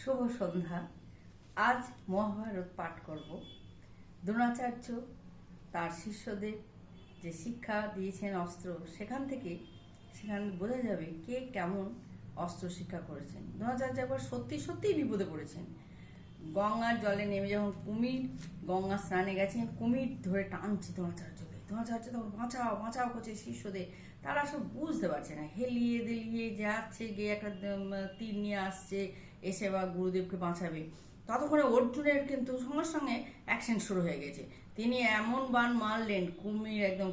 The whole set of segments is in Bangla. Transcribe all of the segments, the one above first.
শুভ সন্ধ্যা। আজ মহাভারত পাঠ করব। দ্রোণাচার্য, তার শিষ্যদের যে শিক্ষা দিয়েছেন অস্ত্র, সেখান থেকে সেখানে বোঝা যাবে কে কেমন অস্ত্র শিক্ষা করেছেন। দ্রোণাচার্য একবার সত্যি সত্যিই বিপদে পড়েছেন। গঙ্গার জলে নেমে যখন কুমির গঙ্গা স্নানে গেছেন, কুমির ধরে টানছে দ্রোণাচার্যকে। দ্রোণাচার্য তখন বাঁচাও বাঁচাও করছে শিষ্যদের। তারা সব বুঝতে পারছে না। হেলিয়ে দেলিয়ে যাচ্ছে, গিয়ে একটা তীর নিয়ে আসছে। এসে বা গুরুদেবকে বাঁচাবে। ততক্ষণে অর্জুনের কিন্তু সঙ্গে সঙ্গে অ্যাকশন শুরু হয়ে গেছে। তিনি এমন বান মারলেন, কুমির একদম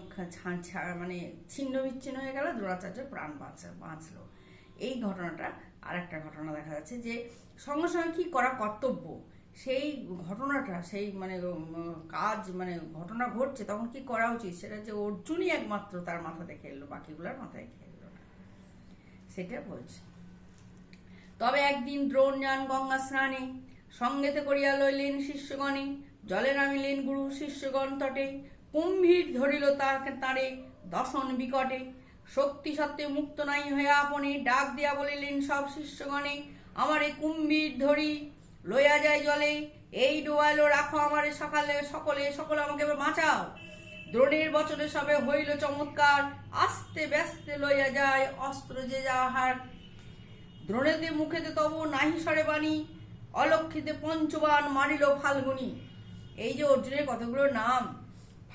মানে ছিন্ন বিচ্ছিন্ন হয়ে গেল, দ্রোণাচার্য প্রাণ বাঁচা, বাঁচলো। এই ঘটনাটা আর একটা ঘটনা দেখা যাচ্ছে যে সঙ্গে সঙ্গে কি করা কর্তব্য? সেই ঘটনাটা, সেই মানে কাজ মানে ঘটনা ঘটছে, তখন কি করা উচিত? সেটা যে অর্জুনই একমাত্র তার মাথাতে খেললো, বাকিগুলোর মাথায় খেললো সেটা বলছে। তবে একদিন দ্রোণ যান গঙ্গা স্নানে, সঙ্গেতে করিয়া লইলেন শিষ্যগণে, জলে নামিলেন গুরু শিষ্যগণ তটে, কুম্ভীর ধরিল তাকে তাঁরে দশন বিকটে। শক্তি সত্ত্বে মুক্ত নাই হয়ে আপনি ডাক দিয়া বলিলেন সব শিষ্যগণে, আমারে কুম্ভীর ধরি, লইয়া যায় জলে, এই ডোয়ালো রাখো আমারে সকালে, সকলে সকলে আমাকে বাঁচাও। দ্রোণের বচনে সবে হইল চমৎকার, আস্তে ব্যস্তে লইয়া যায় অস্ত্র যে যাহার দ্রোণেতে মুখেতে তব নাহি সরে বাণী অলক্ষিতে পঞ্চবান মারিল ফাল্গুনি। এই যে অর্জুনের কতগুলো নাম,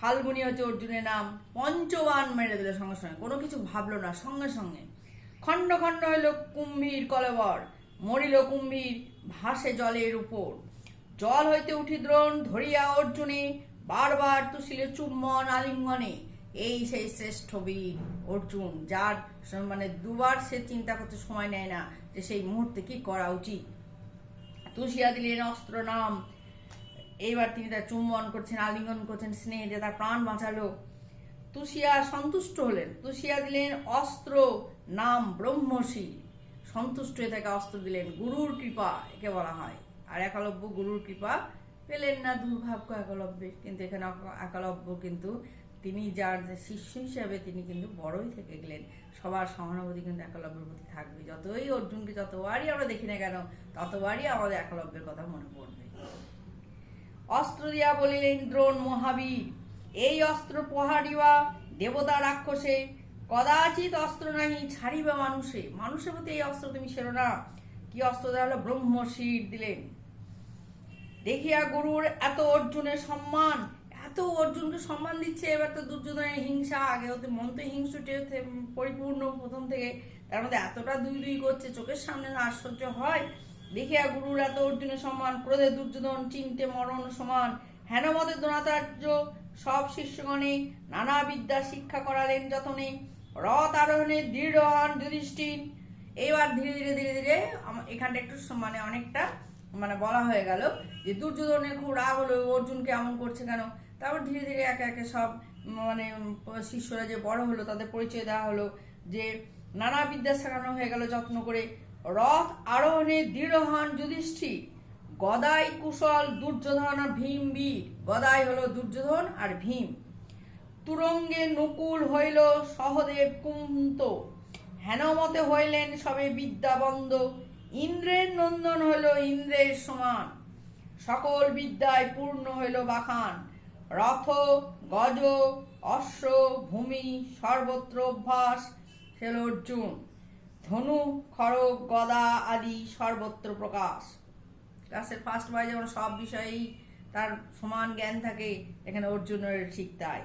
ফাল্গুনি হচ্ছে অর্জুনের নাম, পঞ্চবান মেরে দিল সঙ্গে সঙ্গে, কোনো কিছু ভাবলো না সঙ্গে সঙ্গে। খণ্ড খণ্ড হইল কুম্ভীর কলেবর, মরিল কুম্ভীর ভাসে জলের উপর। জল হইতে উঠি দ্রোণ, ধরিয়া অর্জুনে, বারবার তুষিলে চুম্বন আলিঙ্গনে। এই সেই শ্রেষ্ঠ বীর অর্জুন, যার মানে দুবার সে চিন্তা করতে সময় নেয় না যে সেই মুহূর্তে কি করা উচিত। তুষিয়া দিলেন অস্ত্র নাম। এইবার তিনি তার চুম্বন করছেন, আলিঙ্গন করছেন স্নেহ দিয়ে তার প্রাণ বাঁচালো। তুষিয়া সন্তুষ্ট হলেন। তুষিয়া দিলেন অস্ত্র নাম ব্রহ্মশী সন্তুষ্ট হয়ে তাকে অস্ত্র দিলেন। গুরুর কৃপা একে বলা হয়। আর একালব্য গুরুর কৃপা পেলেন না দুর্ভাগ্য একলব্যের কিন্তু এখানে এক- একলব্য কিন্তু তিনি যার শিষ্য হিসাবে তিনি কিন্তু বড়ই থেকে গেলেন সবার সহানুভূতি কিন্তু একলব্যের প্রতি থাকবে। যতই অর্জুনকে যতবারই আমরা দেখি না কেন ততবারই আমাদের একলব্যের কথা মনে পড়বে। অস্ত্র দিয়া বলিলেন, দ্রোণ মহাবীর, এই অস্ত্র পোহারিবা দেবতা রাক্ষসে, কদাচিৎ অস্ত্র নাহি ছাড়িবা মানুষে। মানুষের প্রতি এই অস্ত্র তুমি সেরো না। কি অস্ত্র দেওয়া হলো? ব্রহ্মশির দিলেন। দেখিয়া গুরুর এত অর্জুনের সম্মান এত অর্জুনকে সম্মান দিচ্ছে, এবার তো দুর্যোধনের হিংসা, আগে হতে মন তো হিংসুটে পরিপূর্ণ প্রথম থেকে। তার মধ্যে এতটা দুই দুই করছে, চোখের সামনে আশ্চর্য হয়। দেখিয়া গুরুর এত অর্জুনের সম্মান, ক্রোধে দুর্যোধন চিনতে মরণ সমান। হেন মতে দ্রোণাচার্য, সব শিষ্যগণে নানা বিদ্যা শিক্ষা করালেন যতনে। রথ আরোহণে দৃঢ় হন যুধিষ্ঠির। এইবার ধীরে ধীরে ধীরে ধীরে এখানটা একটু মানে অনেকটা মানে বলা হয়ে গেল যে দুর্যোধনের খুব রাগ হলো, অর্জুনকে এমন করছে কেন? তারপর ধীরে ধীরে একে একে সব মানে শিষ্যরা যে বড় হলো, তাদের পরিচয় দেওয়া হলো যে নানা বিদ্যা শেখানো হয়ে গেল যত্ন করে। রথ আরোহণে দৃঢ় হন যুধিষ্ঠির। গদাই কুশল দুর্যোধন আর ভীম বীর। গদাই হলো দুর্যোধন আর ভীম। তুরঙ্গে নকুল হইল সহদেব কুন্ত হেনমতে হইলেন সবে বিদ্যাবন্দ ইন্দ্রের নন্দন হইল ইন্দ্রের সমান। সকল বিদ্যায় পূর্ণ হইল বাখান। রথ গজ, অশ্ব, ভূমি, সর্বত্র অভ্যাস সেল অর্জুন ধনু খড়গ গদা আদি সর্বত্র প্রকাশ। ক্লাসের ফার্স্ট বয় যেমন সব বিষয়েই তার সমান জ্ঞান থাকে, এখানে অর্জুনের ঠিক তাই।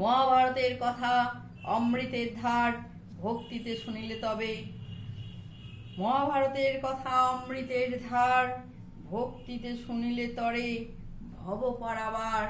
মহাভারতের কথা অমৃতের ধার ভক্তিতে শুনিলে তবে, মহাভারতের কথা অমৃতের ধার ভক্তিতে শুনিলে তরে ভব পারাবার